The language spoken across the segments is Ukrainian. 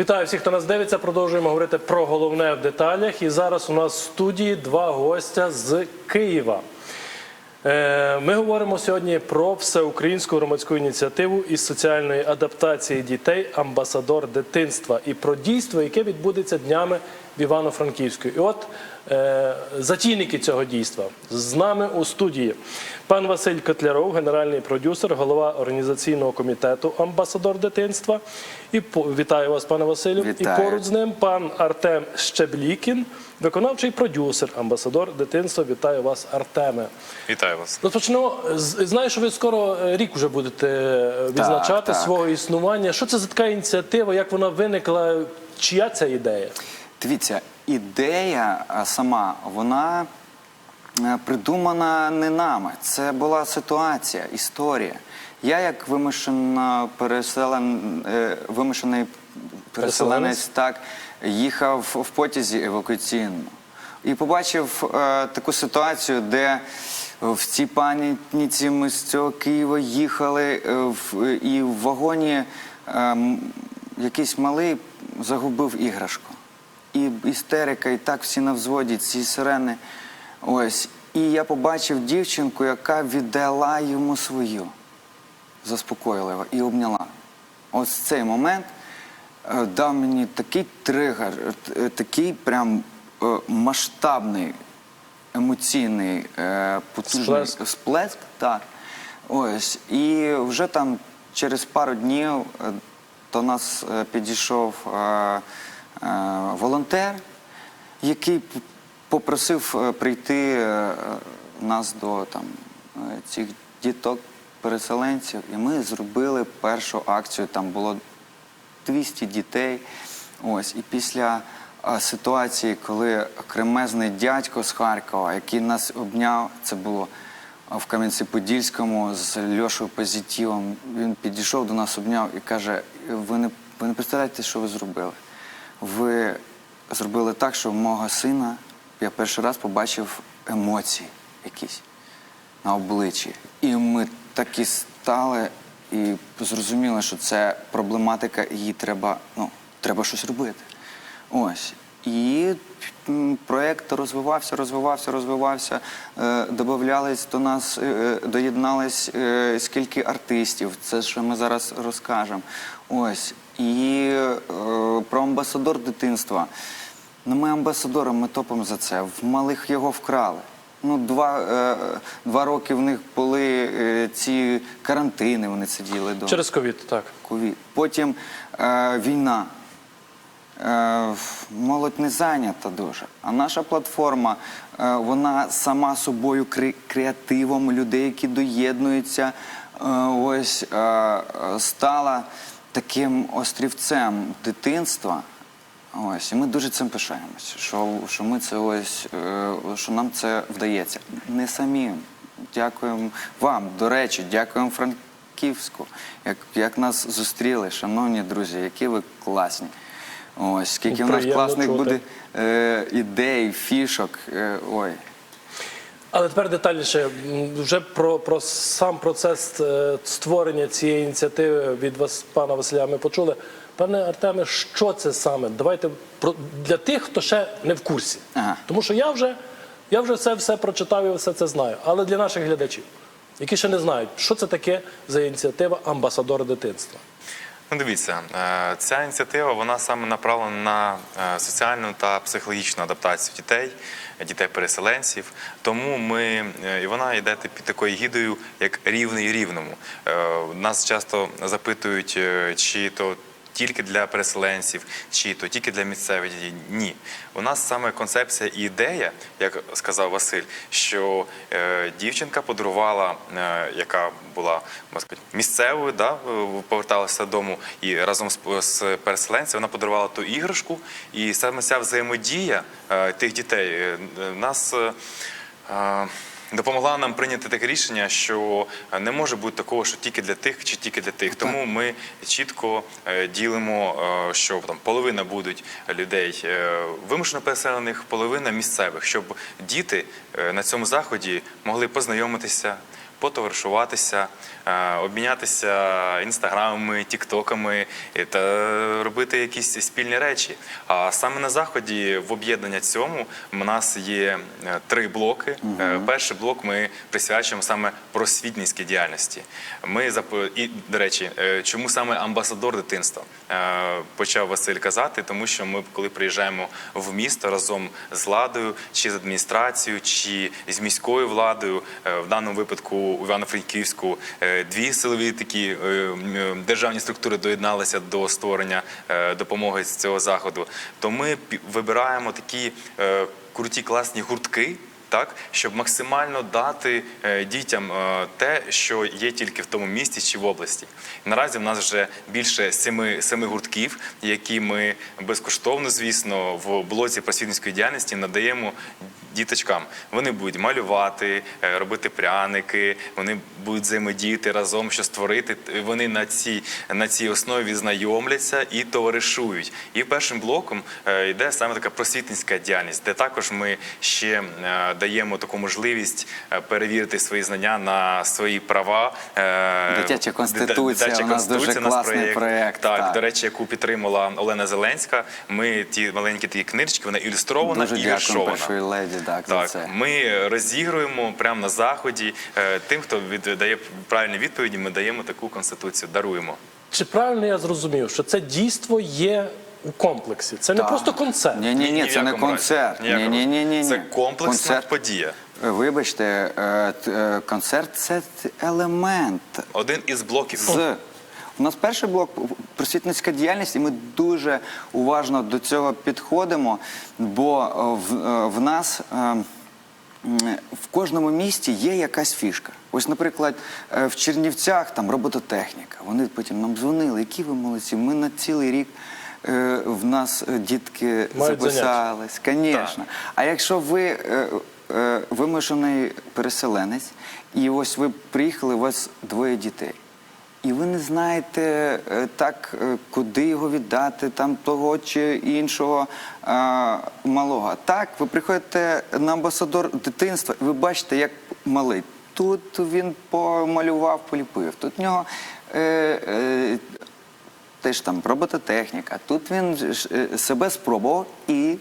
Вітаю всіх, хто нас дивиться. Продовжуємо говорити про головне в деталях. І зараз у нас в студії два гостя з Києва. Е, Ми говоримо сьогодні про всеукраїнську громадську ініціативу із соціальної адаптації дітей Амбасадор дитинства і про дійство, яке відбудеться днями в Івано-Франківську. І от е, затійники цього дійства з нами у студії пан Василь Котляров, генеральний продюсер, голова організаційного комітету Амбасадор дитинства. І по- вітаю вас, пане Василю. Вітаю. І поруч з ним пан Артем Щеблікін, виконавчий продюсер, амбасадор дитинства. Вітаю вас, Артеме. Вітаю вас. Розпочнемо. з- Знаю, що ви скоро е, рік вже будете е, відзначати так. свого існування. Що це за така ініціатива? Як вона виникла? Чия ця ідея? Дивіться, ідея сама, вона придумана не нами. Це була ситуація, історія. Я, як вимушена переселен, е, вимушений переселенець, так, їхав в потязі евакуаційному. І побачив е, таку ситуацію, де в цій пам'ятниці ми з цього Києва їхали, е, в, і в вагоні е, якийсь малий загубив іграшку. І істерика, і так всі на взводі, ці сирени. Ось. І я побачив дівчинку, яка віддала йому свою, заспокоїлива і обняла. Ось цей момент е, дав мені такий тригер, е, такий прям е, масштабний, емоційний, е, потужний Сплеск. сплеск. Так. Ось. І вже там через пару днів е, до нас е, підійшов е, е, волонтер, який попросив е, прийти е, нас до там, е, цих діток, переселенців. І ми зробили першу акцію. Там було 200 дітей. Ось. І після ситуації, коли кремезний дядько з Харкова, який нас обняв, це було в Кам'янці-Подільському з Льошою Позитивом, він підійшов до нас, обняв і каже: ви не, ви не представляєте, що ви зробили. Ви зробили так, що мого сина я перший раз побачив емоції якісь на обличчі. І ми такі стали і зрозуміли, що це проблематика, її треба, ну, треба щось робити. Ось. І проєкт розвивався, розвивався, розвивався. Е, Добавлялись до нас, е, доєднались е, скільки артистів. Це що ми зараз розкажемо. Ось. І про амбасадор дитинства. Ну, ми амбасадори, ми топимо за це. В малих його вкрали. Ну, два, е, два роки в них були е, ці карантини, вони сиділи вдома. Через ковід, так. Ковід. Потім е, війна. Е, молодь не зайнята дуже. А наша платформа, е, вона сама собою кре- креативом людей, які доєднуються, е, ось е, е, стала таким острівцем дитинства. Ось, і ми дуже цим пишаємося, що, що ми це ось, е, що нам це вдається. Не самим. Дякуємо вам. До речі, дякуємо Франківську, як, як нас зустріли, шановні друзі, які ви класні. Ось, скільки у нас класних чути. буде е, ідей, фішок. Е, ой. Але тепер детальніше вже про, про сам процес е, створення цієї ініціативи від вас, пана Василя, ми почули. Пане Артеме, що це саме? Давайте для тих, хто ще не в курсі. Ага. Тому що я вже, я вже це все прочитав і все це знаю. Але для наших глядачів, які ще не знають, що це таке за ініціатива амбасадор дитинства. Ну, дивіться, е, ця ініціатива вона саме направлена на е, соціальну та психологічну адаптацію дітей, дітей-переселенців. Тому ми е, і вона йде під такою гідою, як рівний рівному. Нас часто запитують, чи то. Тільки для переселенців, чи то тільки для місцевих дітей. Ні. У нас саме концепція і ідея, як сказав Василь, що е, дівчинка подарувала, е, яка була сказати, місцевою, да, е, поверталася додому і разом з, з переселенцем вона подарувала ту іграшку. І саме ця взаємодія е, тих дітей е, нас. е, е, Допомогла нам прийняти таке рішення, що не може бути такого, що тільки для тих чи тільки для тих. Тому ми чітко е, ділимо, е, що там половина будуть людей е, вимушено переселених, половина місцевих, щоб діти е, на цьому заході могли познайомитися, потоваришуватися, е, обмінятися інстаграмами, тіктоками та робити якісь спільні речі. А саме на заході в об'єднання цьому у нас є е, три блоки. Е, Перший блок ми присвячуємо саме просвітницькій діяльності. Ми і до речі, е, чому саме амбасадор дитинства Е, почав Василь казати, тому що ми, коли приїжджаємо в місто разом з владою, чи з адміністрацією, чи з міською владою, е, в даному випадку у Івано-Франківську е, дві силові такі е, державні структури доєдналися до створення е, допомоги з цього заходу. То ми вибираємо такі е, круті класні гуртки так, щоб максимально дати е, дітям е, те, що є тільки в тому місті чи в області. Наразі в нас вже більше семи, семи гуртків, які ми безкоштовно, звісно, в блоці просвітницької діяльності надаємо діточкам. Вони будуть малювати, е, робити пряники, вони будуть взаємодіяти разом, що створити. Вони на цій, на цій основі знайомляться і товаришують. І першим блоком е, йде саме така просвітницька діяльність, де також ми ще е, даємо таку можливість перевірити свої знання на свої права. Дитяча конституція дитяча у нас дуже у нас класний проєкт, Так, так. до речі, яку підтримала Олена Зеленська. Ми ті маленькі такі книжечки, вона ілюстрована Дуже і дякую першої леді так, за Так, це. ми розігруємо прямо на заході. Е, Тим, хто від- дає правильні відповіді, ми даємо таку конституцію, даруємо. Чи правильно я зрозумів, що це дійство є у комплексі? Це не просто концерт. Ні, ні, ні, це не концерт. Ні Ні, ні, ні, ні. Це комплексна подія. Е, Вибачте, е, е, концерт це елемент Один із блоків. з. У нас перший блок просвітницька діяльність, і ми дуже уважно до цього підходимо, бо е, в, е, в нас е, в кожному місті є якась фішка. Ось, наприклад, в Чернівцях там робототехніка. Вони потім нам дзвонили, які ви молодці. Ми на цілий рік в нас дітки Мають записались. Звісно. А якщо ви вимушений переселенець, і ось ви приїхали, у вас двоє дітей. І ви не знаєте е, так, е, куди його віддати, там того чи іншого е, малого. Так, ви приходите на амбасадор дитинства, і ви бачите, як малий. Тут він помалював, поліпив. Тут в нього е, е, теж там робототехніка. Тут він е, себе спробував і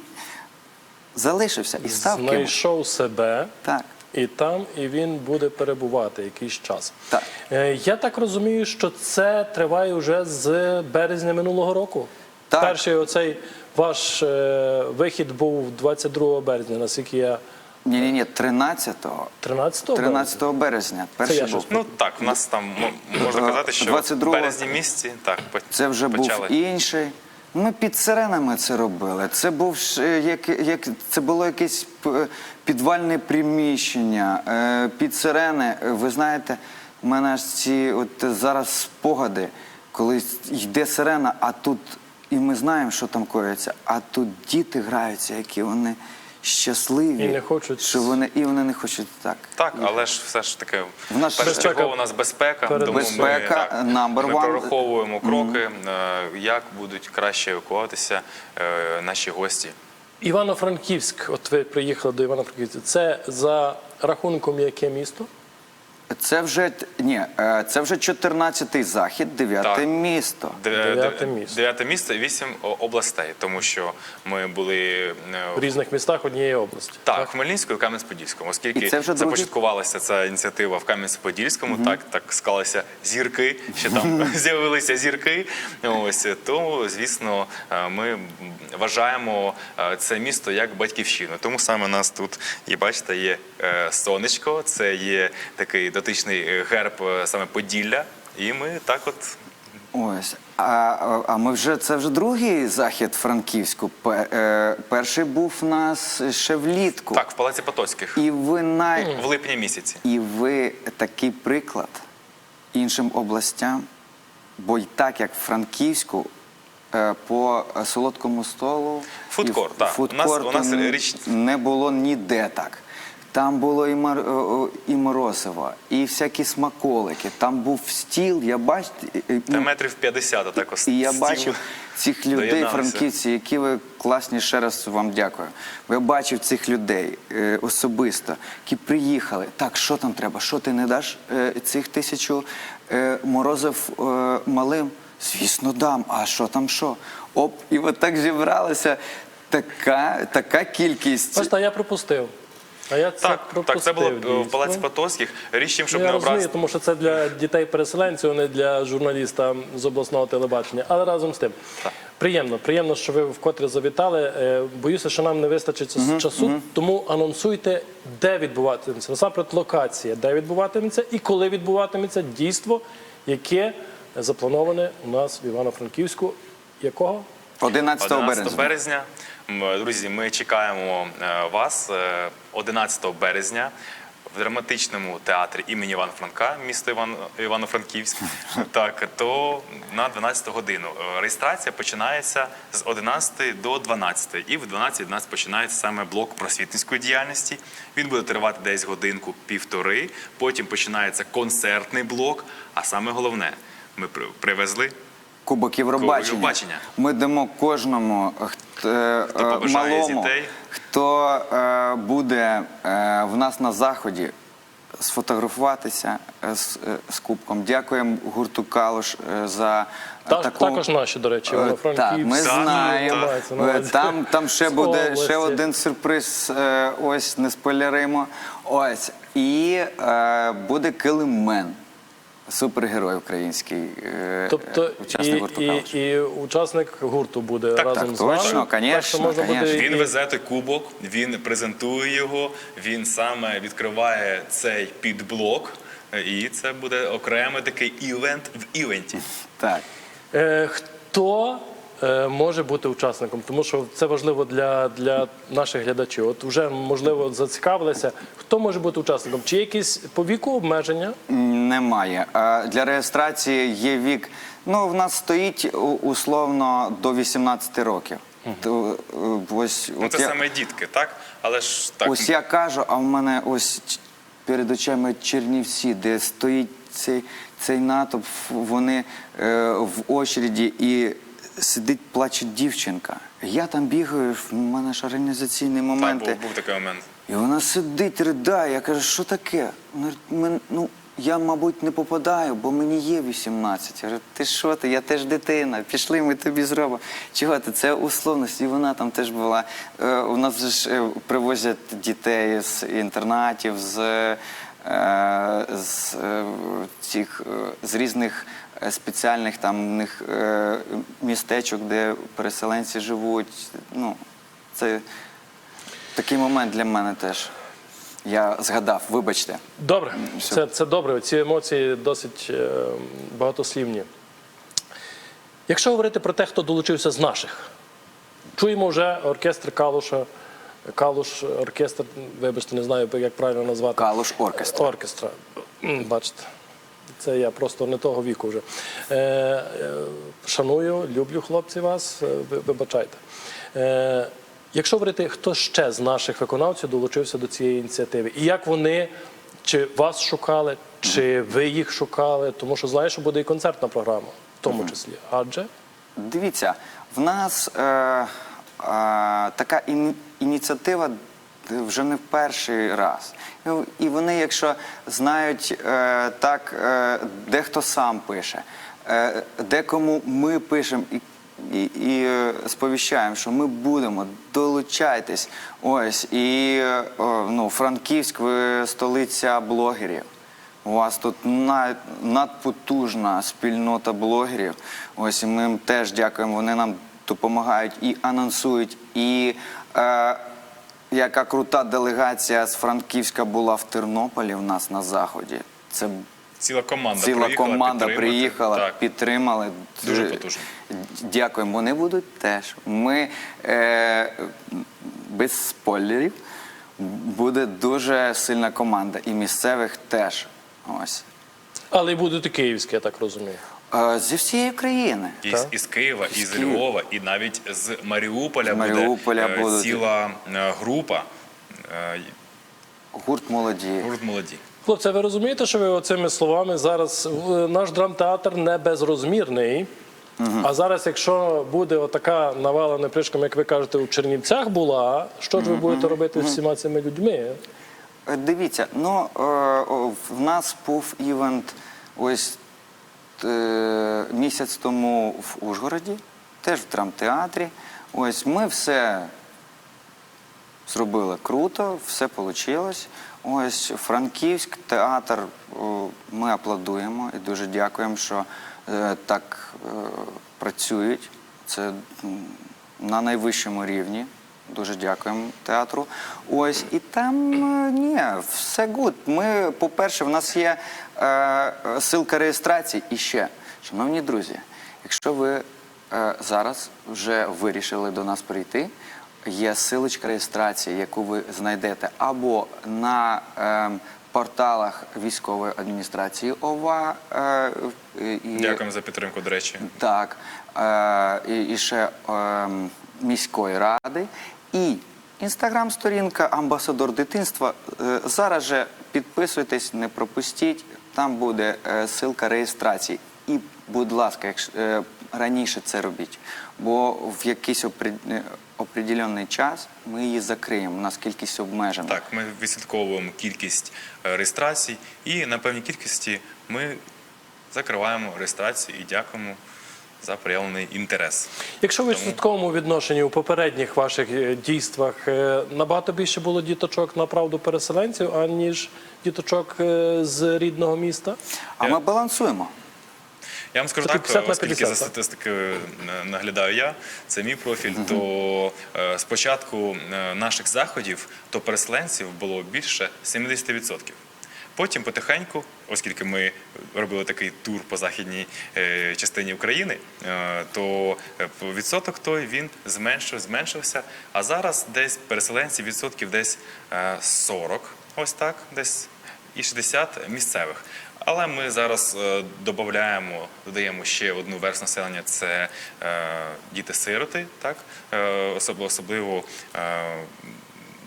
залишився, і став кимось. Знайшов себе. Так. І там, і він буде перебувати якийсь час. Так. Е, Я так розумію, що це триває вже з березня минулого року. Так. Перший оцей ваш е, вихід був 22 березня, наскільки я Ні, ні, ні, 13-го. 13 13 березня. Перший був. Ну так, в нас там можна казати, що 22-го. в березні місяці так по- Це вже почали. був інший. Ми під сиренами це робили. Це був ж, як, як це було якесь п- підвальне приміщення е, під сирени. Е, Ви знаєте, в мене ж ці от зараз спогади, коли йде сирена, а тут і ми знаємо, що там коїться, а тут діти граються, які вони щасливі, І не хочуть- що вони і вони не хочуть так. Так, але ж все ж таки В нас першочергово у нас безпека, перед тому Безпека, ми, так, number ми прораховуємо кроки, е, як будуть краще евакуюватися е, наші гості. Івано-Франківськ, от ви приїхали до Івано-Франківська. Це за рахунком яке місто? Це вже ні, е, це вже 14-й захід, 9 Так. місто. Де- Дев'яте де- місто. Дев'яте місто і вісім о- областей, тому що ми були е, В різних містах однієї області. Так, в Хмельницькому і Кам'янець-Подільському, оскільки І це вже другий- започаткувалася ця ініціатива в Кам'янці-Подільському, так так склалися зірки, що там з'явилися зірки. Ось то, звісно, е, ми вважаємо е, це місто як батьківщину. Тому саме нас тут і бачите, є е, сонечко, це є такий дотичний е, герб е, саме Поділля. І ми так от Ось. А, а- ми вже це вже другий захід Франківську. Е, Перший був у нас ще влітку. так в Палаці Потоцьких І ви най... в липні місяці. і ви такий приклад іншим областям, бо й так як Франківську. По солодкому столу Фудкорт, і так. фудкорту У нас- у нас річ- не було ніде так. Там було і, мар... о- о- і морозиво, і всякі смаколики. Там був стіл, я бачу, Та метрів 50 отак ось і я стіл. бачив цих людей, франківці, які ви класні, ще раз вам дякую. Я бачив цих людей е, особисто, які приїхали. Так, що там треба? Що ти не даш е, цих тисячу е, морозив е, малим? Звісно, дам. А що там що? Оп, і от так зібралася така, така кількість. А я пропустив. А я це Так, пропустив. так, це було е, в. Палаці Потоцьких. Річ тим, щоб я не розумію, образити. тому що це для дітей-переселенців, а не для журналіста з обласного телебачення. Але разом з тим, приємно, приємно, що ви вкотре завітали. Е, Боюся, що нам не вистачить часу, тому анонсуйте, де відбуватиметься. Насамперед, локація, де відбуватиметься і коли відбуватиметься дійство, яке заплановане у нас в Івано-Франківську. Якого? 11 11 березня. Друзі, ми чекаємо е, вас е, 11 березня в драматичному театрі імені Івана Франка, місто Іван, Івано-Франківськ. Так, то на 12 годину. Е, Реєстрація починається з 11 до 12. І в 12.11 починається саме блок просвітницької діяльності. Він буде тривати десь годинку півтори. Потім починається концертний блок. А саме головне, ми привезли Кубок Євробачення. Євробачення. Ми дамо кожному хто, е, з малому, дітей. хто е, буде е, в нас на заході сфотографуватися з, е, з кубком. Дякуємо гурту Калуш за е, Та- таку. Також наші, до речі, Е, Так, ми Так, знаємо. Там, там ще З буде області. ще один сюрприз. е, Ось не спойлеримо. Ось і е, буде килимен. Супергерой український, е, Тобто учасник і, гурту і, і учасник гурту буде Так, разом так, з точно, вами. конечно, Так можна конечно. буде Він везе той кубок, він презентує його, він саме відкриває цей підблок, і це буде окремий такий івент в івенті. Так. Е, хто може бути учасником? Тому що це важливо для, для наших глядачів. От вже можливо зацікавилися. Хто може бути учасником? Чи є якісь по віку обмеження? Немає. А Для реєстрації є вік. Ну, в нас стоїть условно до 18 років. То, е, ось, Ну от це я, саме дітки, так? Але ж так. ось я кажу, а в мене ось перед очима Чернівці, де стоїть цей, цей натовп, вони е, в очереді і сидить, плаче дівчинка. Я там бігаю, в мене ж організаційні Так, був, був такий момент. І вона сидить, ридає. Я кажу, що таке? Вона говорить, ну, я, мабуть, не попадаю, бо мені є 18. Я кажу, ти що ти? Я теж дитина. Пішли, ми тобі зробимо. Чого ти? Це условність. І вона там теж була. Е, у нас же ж е, привозять дітей з інтернатів, з, е, з, е, цих, е, з різних спеціальних там в них е, містечок, де переселенці живуть. Ну, це Такий момент для мене теж. Я згадав, вибачте. Добре, все. це, це добре. Ці емоції досить е, багатослівні. Якщо говорити про те, хто долучився з наших, чуємо вже оркестр Калуша. Калуш, оркестр, вибачте, не знаю, як правильно назвати. Калуш оркестр. Оркестра. Бачите, це я просто не того віку вже. Е, е, шаную, люблю хлопці вас, е, вибачайте. Якщо говорити, хто ще з наших виконавців долучився до цієї ініціативи, і як вони чи вас шукали, чи ви їх шукали, тому що знаєш, що буде і концертна програма, в тому числі. Адже Дивіться, в нас е, е, така іні- ініціатива вже не в перший раз. Ну, І вони, якщо знають е, так, е, дехто сам пише, е, декому ми пишемо і, і, і е, сповіщаємо, що ми будемо, долучайтесь. Ось, і ну, Франківськ, ви столиця блогерів. У вас тут над, надпотужна спільнота блогерів. Ось і ми їм теж дякуємо. Вони нам допомагають і анонсують. І е, яка крута делегація з Франківська була в Тернополі у нас на заході. Це Ціла команда ціла приїхала команда приїхала, Так. підтримали. Дуже Дуже потужно. Дякуємо. Вони будуть теж. Ми е, без спойлерів. Буде дуже сильна команда. І місцевих теж. Ось. але й будуть і київські, я так розумію. Е, Зі всієї країни. І Так. із Києва, і з Києва. Львова, і навіть з Маріуполя, З Маріуполя буде е, будуть. ціла е, група, е, Гурт молоді. гурт молоді. Хлопці, а ви розумієте, що ви оцими словами зараз е, наш драмтеатр не безрозмірний. А зараз, якщо буде отака навала непришком, як ви кажете, у Чернівцях була, що ж ви будете робити з всіма цими людьми? Е, Дивіться, ну е, о, в нас був івент ось е, місяць тому в Ужгороді, теж в драмтеатрі. Ось ми все зробили круто, все вийшло. Ось Франківськ, театр, ми аплодуємо і дуже дякуємо, що е, так е, працюють. Це на найвищому рівні. Дуже дякуємо театру. Ось і там е, ні, все гуд. Ми, по-перше, в нас є е, е, силка реєстрації. І ще, шановні друзі, якщо ви е, зараз вже вирішили до нас прийти, є силочка реєстрації, яку ви знайдете або на е, порталах військової адміністрації ОВА. Е, і, Дякуємо за підтримку, до речі. так, е, і, і ще е, міської ради. І інстаграм-сторінка Амбасадор дитинства. Е, зараз же підписуйтесь, не пропустіть. Там буде е, ссылка реєстрації. І, будь ласка, якщо е, раніше це робіть, бо в якийсь определенний час ми її закриємо. У нас кількість обмежена. Так, ми відслідковуємо кількість реєстрацій, і на певній кількості ми закриваємо реєстрацію і дякуємо за проявлений інтерес. Якщо ви в відсотковому відношенні у попередніх ваших е, дійствах е, набагато більше було діточок на правду переселенців, аніж діточок е, з рідного міста? А ми балансуємо. Я вам скажу Це так, оскільки за статистикою наглядаю я, це мій профіль, то спочатку наших заходів то переселенців було більше 70%. Потім потихеньку, оскільки ми робили такий тур по західній е, частині України, е, то е, відсоток той він зменшив, зменшився. А зараз десь переселенців відсотків десь е, 40, ось так, десь і 60 місцевих. Але ми зараз додаємо, додаємо ще одну версту населення це діти-сироти, так особливо, особливо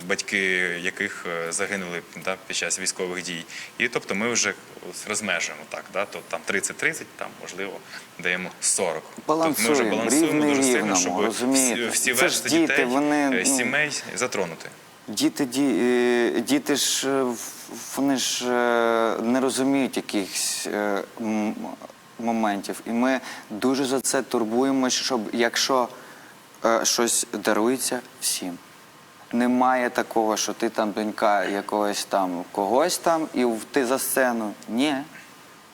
батьки яких е, загинули да, під час військових дій. І тобто ми вже розмежуємо так, да, то там 30-30, там можливо даємо 40. Тобто ми вже Балансуємо, балансуємо дуже сильно, щоб розумієте? всі, версти діти, дітей, вони, е, ну, сімей затронути. Діти, ді, е, діти ж вони ж не розуміють якихось моментів. І ми дуже за це турбуємося, щоб якщо щось дарується всім. Немає такого, що ти там донька якогось там когось там і ти за сцену. Ні.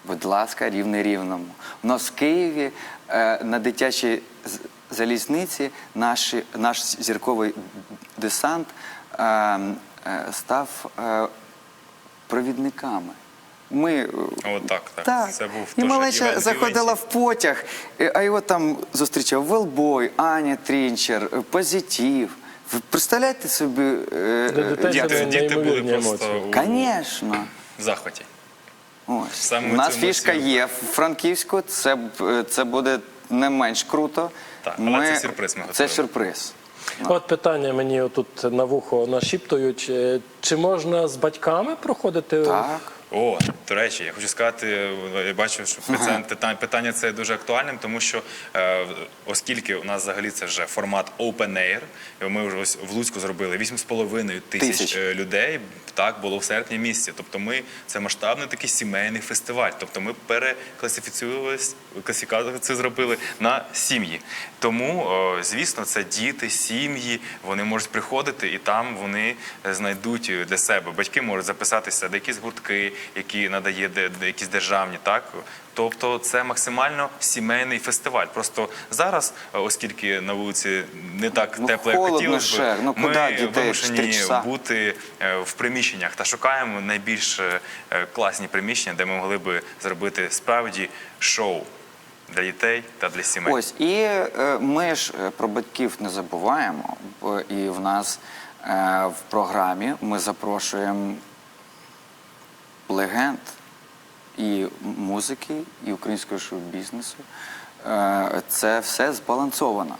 Будь ласка, рівне рівному. У нас в Києві е, на дитячій залізниці наші, наш зірковий десант е, е, став е, провідниками. Ми е, так, так. так. Це був і малеча заходила в потяг, е, а його там зустрічав Велбой, Аня Трінчер, е, Позитив. Ви представляєте собі? е, дітей як це? Діти, діти були неймовірні просто емоції. у Звісно. захваті. Ось. Саме У нас цю фішка емоцію. є в Франківську, це, б- це буде не менш круто. Так, але це сюрприз ми Це готуємо. сюрприз. От питання мені тут на вухо нашіптують. Е, Чи можна з батьками проходити? Так. О, до речі, я хочу сказати, е, я бачу, що це питання, це дуже актуальним, тому що е, оскільки у нас взагалі це вже формат open air, ми вже ось в Луцьку зробили 8,5 тисяч Тисяч. е, людей. Так було в серпні місяці. Тобто, ми це масштабний такий сімейний фестиваль. Тобто, ми перекласифіцювалися, класифікацію зробили на сім'ї. Тому, е, звісно, це діти, сім'ї. Вони можуть приходити і там вони е, знайдуть для себе. Батьки можуть записатися до якісь гуртки, які надає де, де якісь державні, так. Тобто це максимально сімейний фестиваль. Просто зараз, е, оскільки на вулиці не так Ну, тепло, як хотілося б, Ну, ми вимушені бути е, в приміщеннях та шукаємо найбільш е, класні приміщення, де ми могли би зробити справді шоу для дітей та для сімей. Ось і е, ми ж про батьків не забуваємо. І в нас е, в програмі ми запрошуємо легенд і музики, і українського шоу-бізнесу. Е, Це все збалансовано.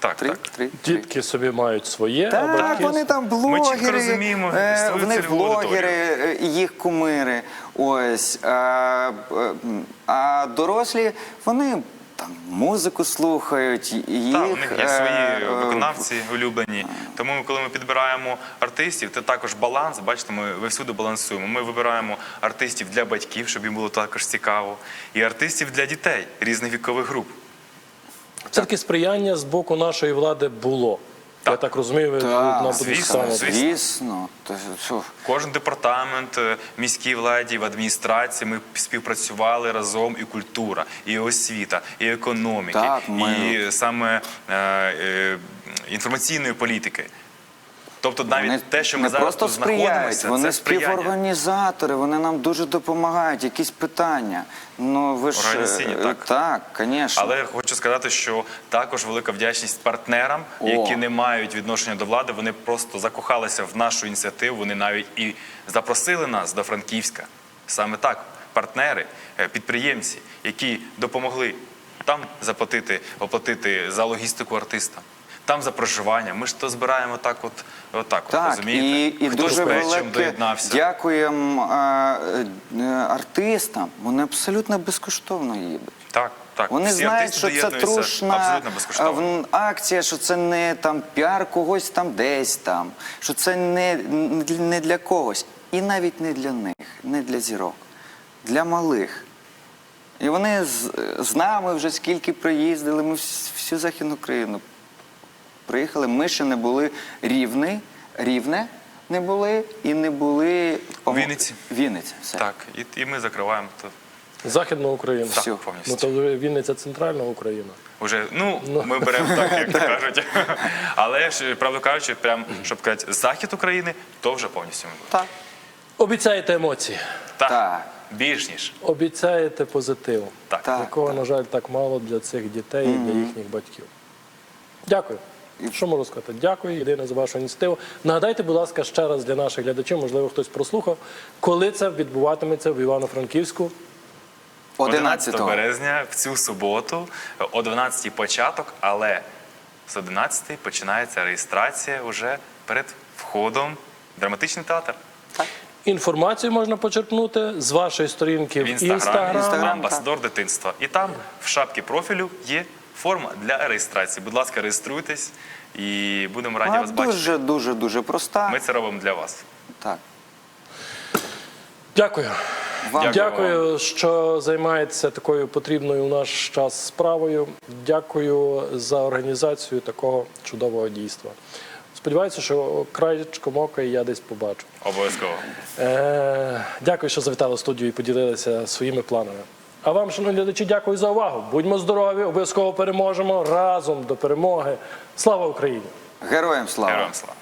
Так, Три, так. три, три. Дітки собі мають своє, Так, батьки вони там блогери, Ми розуміємо е, свою в них цільову блогери, е, їх кумири. Ось. А, е, а дорослі, вони там музику слухають. Їх, Так, у них є свої е, е, виконавці улюблені. Тому коли ми підбираємо артистів, це також баланс. Бачите, ми ви всюди балансуємо. Ми вибираємо артистів для батьків, щоб їм було також цікаво, і артистів для дітей різних вікових груп. Все-таки сприяння з боку нашої влади було. Я Так. так розумію, ви Так, на звісно, звісно. Звісно, що, Кожен департамент е, міській владі в адміністрації ми співпрацювали разом і культура, і освіта, і економіки, Так, ми- і саме е, е, інформаційної політики. Тобто навіть Вони те, що ми не зараз просто тут знаходимося, вони це сприяння. співорганізатори, вони нам дуже допомагають. Якісь питання. Ну ви ж Організаційні, е, так. так, звісно. Але хочу сказати, що також велика вдячність партнерам, О. які не мають відношення до влади. Вони просто закохалися в нашу ініціативу. Вони навіть і запросили нас до Франківська. Саме так, партнери, е, підприємці, які допомогли там заплатити, оплатити за логістику артиста. Там за проживання. Ми ж то збираємо так, от, отак, от, Так, розумієте? і, і Хтось дуже велике доєднався. дякуємо е, артистам. Вони абсолютно безкоштовно їдуть. Так, так. Вони знають, що це трушна акція, що це не там піар когось там десь там, що це не, не для когось. І навіть не для них, не для зірок, для малих. І вони з, з нами вже скільки приїздили, ми всю Західну Україну приїхали. Ми ще не були рівне, рівне не були і не були по- Вінниці. Вінниці. Все. Так, і, і ми закриваємо то. Західна Україна. Так, Всю. повністю. Ну то Вінниця центральна Україна. Уже, ну, ми беремо так, як то кажуть. Але ж, правду кажучи, прям, щоб сказати, захід України, то вже повністю ми. Так. Обіцяєте емоції, Так, Так. більш ніж. обіцяєте позитив, Так. Так. якого, на жаль, так мало для цих дітей і для їхніх батьків. Дякую. Що можу сказати? Дякую, єдине за вашу ініціативу. Нагадайте, будь ласка, ще раз для наших глядачів, можливо, хтось прослухав, коли це відбуватиметься в Івано-Франківську. 11 березня в цю суботу о 12 початок, але з 11 починається реєстрація вже перед входом в драматичний театр. Інформацію можна почерпнути з вашої сторінки В в інстаграмі, інстаграм. Інстаграм. амбасадор дитинства. І там в шапці профілю є форма для реєстрації. Будь ласка, реєструйтесь і будемо раді Вона вас бачити. дуже, дуже, дуже проста. Ми це робимо для вас. Так. Дякую. Вам Дякую. Дякую, що займаєтеся такою потрібною у наш час справою. Дякую за організацію такого чудового дійства. Сподіваюся, що краєчком ока я десь побачу. Обов'язково. Е, дякую, що завітали в студію і поділилися своїми планами. А вам, шановні глядачі, дякую за увагу. Будьмо здорові, обов'язково переможемо разом до перемоги. Слава Україні! Героям слава! Героям слава.